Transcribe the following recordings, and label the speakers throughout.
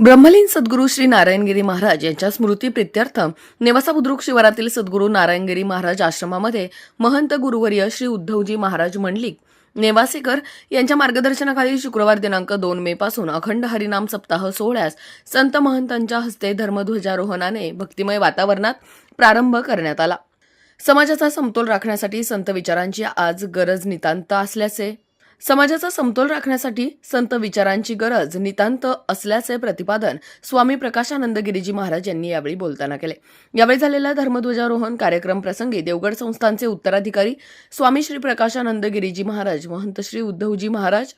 Speaker 1: ब्रह्मलीन सद्गुरू श्री नारायणगिरी महाराज यांच्या स्मृती प्रित्यर्थ नेवासा बुद्रुक शिवारातील सद्गुरू नारायणगिरी महाराज आश्रमामध्ये महंत गुरुवर्य श्री उद्धवजी महाराज मंडलिक नेवासेकर यांच्या मार्गदर्शनाखाली शुक्रवार दिनांक दोन मे पासून अखंड हरिनाम सप्ताह सोहळ्यास संत महंतांच्या हस्ते धर्मध्वजारोहणाने भक्तिमय वातावरणात प्रारंभ करण्यात आला. समाजाचा समतोल राखण्यासाठी संत विचारांची आज गरज नितांत असल्याचे समाजाचा समतोल राखण्यासाठी संत विचारांची गरज नितांत असल्याचे प्रतिपादन स्वामी प्रकाशानंद गिरीजी महाराज यांनी यावेळी बोलताना केले. यावेळी झालेल्या धर्मध्वजारोहण कार्यक्रम प्रसंगी देवगड संस्थांचे उत्तराधिकारी स्वामी श्री प्रकाशानंद गिरीजी महाराज महंत श्री उद्धवजी महाराज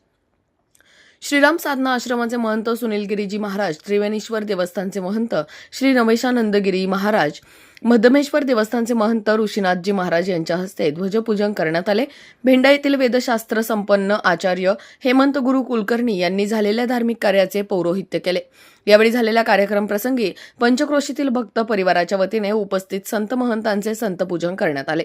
Speaker 1: श्रीराम साधना आश्रमाचे महंत सुनील गिरीजी महाराज त्रिवेणेश्वर देवस्थानचे महंत श्री रमेशानंद गिरी महाराज मधमेश्वर देवस्थानचे महंत ऋषीनाथजी महाराज यांच्या हस्ते ध्वजपूजन करण्यात आले. भेंडा येथील वेदशास्त्र संपन्न आचार्य हेमंत गुरु कुलकर्णी यांनी झालेल्या धार्मिक कार्याचे पौरोहित्य केले. यावेळी झालेल्या कार्यक्रम प्रसंगी पंचक्रोशीतील भक्त परिवाराच्या वतीने उपस्थित संत महंतांचे संतपूजन करण्यात आले.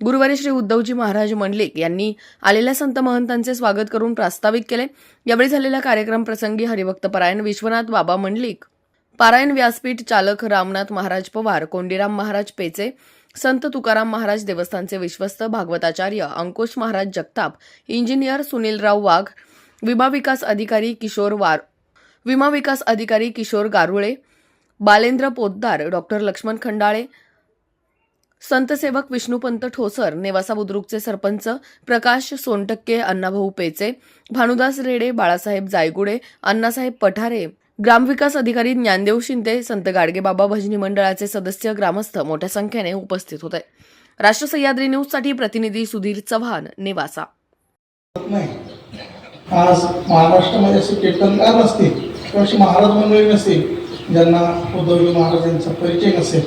Speaker 1: गुरुवारी श्री उद्धवजी महाराज मंडलिक यांनी आलेल्या संत महंतांचे स्वागत करून प्रास्ताविक केले. यावेळी झालेल्या कार्यक्रम प्रसंगी हरिभक्त परायण विश्वनाथ बाबा मंडलिक पारायण व्यासपीठ चालक रामनाथ महाराज पवार कोंडीराम महाराज पेचे संत तुकाराम महाराज देवस्थानचे विश्वस्त भागवताचार्य अंकुश महाराज जगताप इंजिनियर सुनीलराव वाघ विमा विकास अधिकारी किशोर वार विमा विकास अधिकारी किशोर गारुळे बालेंद्र पोद्दार डॉक्टर लक्ष्मण खंडाळे संतसेवक विष्णुपंत ठोसर नेवासा बुद्रुकचे सरपंच प्रकाश सोनटक्के अण्णाभाऊ पेचे भानुदास रेडे बाळासाहेब जायगुडे अण्णासाहेब पठारे ग्रामविकास अधिकारी ज्ञानदेव शिंदे संत गाडगेबाबा भजनी मंडळाचे सदस्य ग्रामस्थ मोठ्या संख्येने उपस्थित होते. राष्ट्र सह्याद्री न्यूजसाठी प्रतिनिधी सुधीर चव्हाण नेवासा.
Speaker 2: आज महाराष्ट्रामध्ये असे कीर्तनकार नसतील किंवा अशी महाराज मंडळी नसतील ज्यांना उद्धवजी महाराज यांचा परिचय नसेल.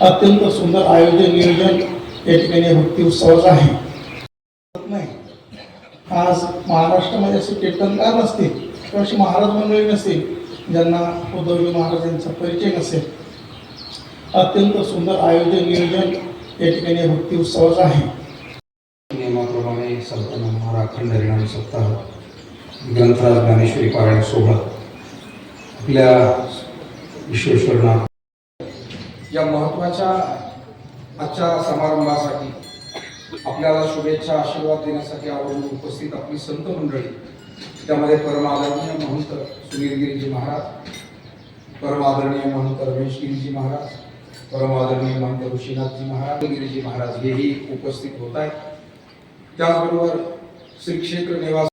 Speaker 2: अत्यंत सुंदर आयोजन नियोजन या ठिकाणी भक्ती उत्सवाचं आहे. आज महाराष्ट्रामध्ये असे कीर्तनकार नसतील किंवा अशी महाराज मंडळी नसतील ज्यांना उद्धवजी महाराज यांचा परिचय नसेल. अत्यंत सुंदर आयोजन नियोजन या ठिकाणी भक्ती उत्सवाचं आहे.
Speaker 3: नियमाप्रमाणे संतांना महारा अखंड हरिणाम सप्ताह ग्रंथराज ज्ञानेश्वरी पारायण सोहळा आपल्या विश्वेश्वरनाथ
Speaker 4: या महत्त्वाच्या आजच्या समारंभासाठी आपल्याला शुभेच्छा आशीर्वाद देण्यासाठी आवडून उपस्थित आपली संत मंडळी त्यामध्ये परमादरणीय महंत सुनील गिरीजी महाराज परमादरणीय महंत रमेश गिरीजी महाराज परमादरणीय महंत ऋषीनाथजी महाराज गिरीजी महाराज हेही उपस्थित होत आहेत. त्याचबरोबर श्री क्षेत्र निवास